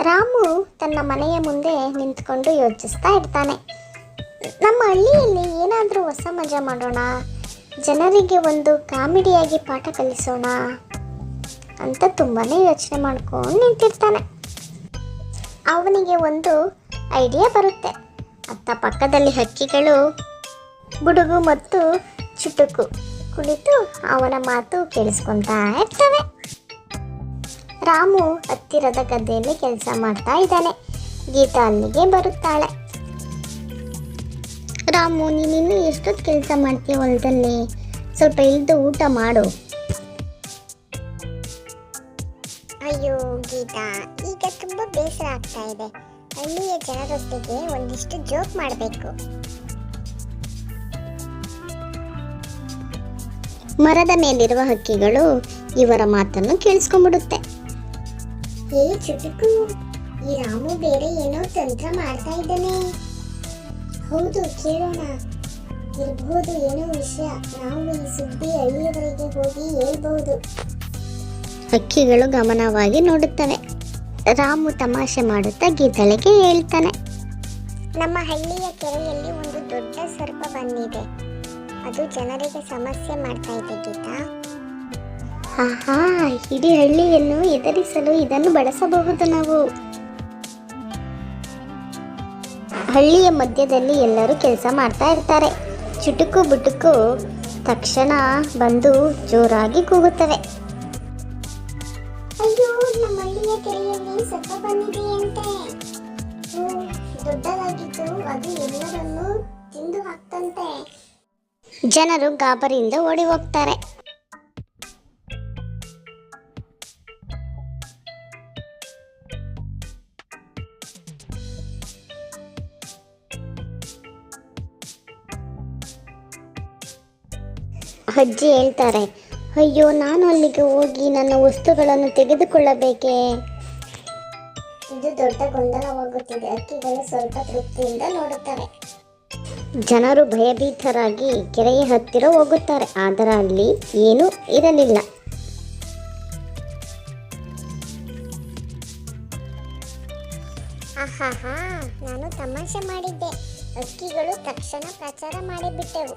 ರಾಮು ತನ್ನ ಮನೆಯ ಮುಂದೆ ನಿಂತ್ಕೊಂಡು ಯೋಚಿಸ್ತಾ ಇರ್ತಾನೆ. ನಮ್ಮ ಹಳ್ಳಿಯಲ್ಲಿ ಏನಾದರೂ ಹೊಸ ಮಜಾ ಮಾಡೋಣ, ಜನರಿಗೆ ಒಂದು ಕಾಮಿಡಿಯಾಗಿ ಪಾಠ ಕಲಿಸೋಣ ಅಂತ ತುಂಬಾ ಯೋಚನೆ ಮಾಡ್ಕೊಂಡು ನಿಂತಿರ್ತಾನೆ. ಅವನಿಗೆ ಒಂದು ಐಡಿಯಾ ಬರುತ್ತೆ. ಅತ್ತ ಪಕ್ಕದಲ್ಲಿ ಹಕ್ಕಿಗಳು, ಬುಡುಗು ಮತ್ತು ಚುಟುಕು ಕುಳಿತು ಅವನ ಮಾತು ಕೇಳಿಸ್ಕೊತಾ ಇರ್ತವೆ. ರಾಮು ಹತ್ತಿರದ ಗದ್ದೆಯಲ್ಲಿ ಕೆಲಸ ಮಾಡ್ತಾ ಇದ್ದಾನೆ. ಗೀತಾ ಅಲ್ಲಿಗೆ ಬರುತ್ತಾಳೆ. ರಾಮು ನೀನಿನ್ನೂ ಎಷ್ಟೊತ್ತು ಕೆಲಸ ಮಾಡ್ತೀಯ ಹೊಲದಲ್ಲಿ? ಸ್ವಲ್ಪ ಇಳಿದು ಊಟ ಮಾಡು. ಅಯ್ಯೋ ಗೀತಾ ಈಗ ತುಂಬ ಬೇಸರ ಆಗ್ತಾ ಇದೆ. ಹಳ್ಳಿಯ ಜನರೊಟ್ಟಿಗೆ ಒಂದಿಷ್ಟು ಜೋಕ್ ಮಾಡಬೇಕು. ಮರದ ಮೇಲಿರುವ ಹಕ್ಕಿಗಳು ಇವರ ಮಾತನ್ನು ಕೇಳಿಸ್ಕೊಂಡ್ಬಿಡುತ್ತೆ. ಏ ಚುಟುಕು. ಈ ರಾಮು ಬೇರೆ ಏನೋ ತಂತ್ರ ಮಾಡ್ತಾ ಇದ್ದಾನೆ. ಹೌದು, ಕೇಳೋಣ. ಇರಬಹುದು ಏನೋ ವಿಷಯ. ನಾವು ಈ ಸುದ್ದಿ ಹಳ್ಳಿಯವರೆಗೆ ಹೋಗಿ ಹೇಳ್ಬಹುದು. ಹಕ್ಕಿಗಳು ಗಮನವಾಗಿ ನೋಡುತ್ತವೆ. ರಾಮು ತಮಾಷೆ ಮಾಡುತ್ತಾ ಗೀತಳಿಗೆ ಹೇಳ್ತಾನೆ. ನಮ್ಮ ಹಳ್ಳಿಯ ಕೆರೆಯಲ್ಲಿ ಒಂದು ದೊಡ್ಡ ಸರ್ಪ ಬಂದಿದೆ. ಅದು ಜನರಿಗೆ ಸಮಸ್ಯೆ ಮಾಡ್ತಾ ಇದೆ ಗೀತಾ. ಆಹಾ ಇಡೀ ಹಳ್ಳಿಯನ್ನು ಎದುರಿಸಲು ಇದನ್ನು ಬಳಸಬಹುದು ನಾವು. ಹಳ್ಳಿಯ ಮಧ್ಯದಲ್ಲಿ ಎಲ್ಲರೂ ಕೆಲಸ ಮಾಡ್ತಾ ಇರ್ತಾರೆ. ಚುಟುಕು ಬುಟುಕು ತಕ್ಷಣ ಬಂದು ಜೋರಾಗಿ ಕೂಗುತ್ತವೆ. ಅಯ್ಯೋ ನಮ್ಮ ಹಳ್ಳಿಯ ಕೆರೆಯಲ್ಲಿ ಸರ್ಪ ಬಂದಿದೆ ಅಂತೆ. ದೊಡ್ಡದಾಗಿದ್ದು ಅದು ಎಲ್ಲರನ್ನು ತಿಂದು ಹಾಕ್ತಂತೆ. ಜನರು ಗಾಬರಿಯಿಂದ ಓಡಿ ಹೋಗ್ತಾರೆ. ಅಜ್ಜಿ ಹೇಳ್ತಾರೆ, ಅಯ್ಯೋ, ನಾನು ಅಲ್ಲಿಗೆ ಹೋಗಿ ನನ್ನ ವಸ್ತುಗಳನ್ನು ತೆಗೆದುಕೊಳ್ಳಬೇಕೇ? ಇದು ದೊಡ್ಡ ಗೊಂದಲವಾಗುತ್ತಿದೆ. ಅಕ್ಕಿಗಳು ಸ್ವಲ್ಪ ತೃಪ್ತಿಯಿಂದ ನೋಡುತ್ತವೆ ಜನರು ಭಯಭೀತರಾಗಿ ಕೆರೆಯ ಹತ್ತಿರ ಹೋಗುತ್ತಾರೆ, ಆದರೆ ಅಲ್ಲಿ ಏನೂ ಇರಲಿಲ್ಲ. ನಾನು ತಮಾಷೆ ಮಾಡಿದ್ದೆ. ಅಕ್ಕಿಗಳು ತಕ್ಷಣ ಪ್ರಚಾರ ಮಾಡಿಬಿಟ್ಟೆವು.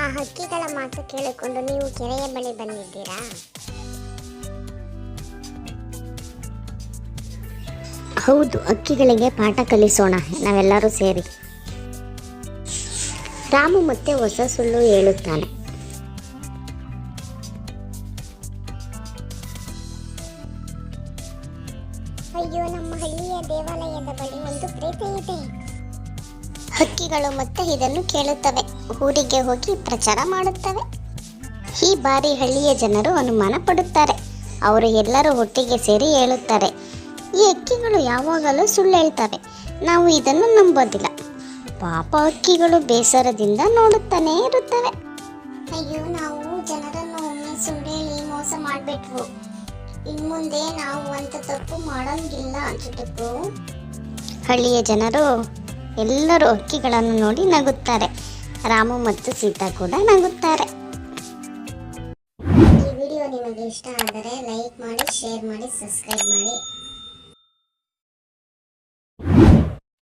ಆ ಹಕ್ಕಿಗಳ ಮಾತು ಕೇಳಿಕೊಂಡು ನೀವು ಕೆರೆಯ ಬಳಿ ಬಂದಿದ್ದೀರಾ? ಹೌದು ಹಕ್ಕಿಗಳಿಗೆ ಪಾಠ ಕಲಿಸೋಣ ನಾವೆಲ್ಲರೂ ಸೇರಿ. ರಾಮು ಮತ್ತೆ ಹೊಸ ಸುಳ್ಳು ಹೇಳುತ್ತಾನೆ. ಅಯ್ಯೋ ನಮ್ಮ ಹಳ್ಳಿಯ ದೇವಾಲಯದ ಬಳಿ ಒಂದು ಪ್ರೇತ ಇದೆ. ಹಕ್ಕಿಗಳು ಮತ್ತೆ ಇದನ್ನು ಕೇಳುತ್ತವೆ. ಊರಿಗೆ ಹೋಗಿ ಪ್ರಚಾರ ಮಾಡುತ್ತವೆ. ಈ ಬಾರಿ ಹಳ್ಳಿಯ ಜನರು ಅನುಮಾನ ಪಡುತ್ತಾರೆ. ಅವರು ಎಲ್ಲರೂ ಒಟ್ಟಿಗೆ ಸೇರಿ ಹೇಳುತ್ತಾರೆ, ಈ ಹಕ್ಕಿಗಳು ಯಾವಾಗಲೂ ಸುಳ್ಳು ಹೇಳ್ತವೆ. ನಾವು ಇದನ್ನು ನಂಬೋದಿಲ್ಲ. ಪಾಪ ಹಕ್ಕಿಗಳು ಬೇಸರದಿಂದ ನೋಡುತ್ತಾನೇ ಇರುತ್ತವೆ. ಅಯ್ಯೋ, ನಾವು ಜನರನ್ನು ಒಮ್ಮೆ ಸುಳ್ಳು ಮೋಸ ಮಾಡಬೇಕು ಇನ್ನು ಮುಂದೆ ನಾವು ಅಂತ ತಪ್ಪು ಮಾಡಂಗಿಲ್ಲ ಅನ್ಸುತ್ತೆ ಹಳ್ಳಿಯ ಜನರು ಎಲ್ಲರೂ ಹಕ್ಕಿಗಳನ್ನು ನೋಡಿ ನಗುತ್ತಾರೆ. ರಾಮು ಮತ್ತು ಸೀತಾ ಕೂಡ ನಗುತ್ತಾರೆ. ಈ ವಿಡಿಯೋ ನಿಮಗೆ ಇಷ್ಟ ಆದರೆ ಲೈಕ್ ಮಾಡಿ, ಶೇರ್ ಮಾಡಿ, ಸಬ್ಸ್ಕ್ರೈಬ್ ಮಾಡಿ.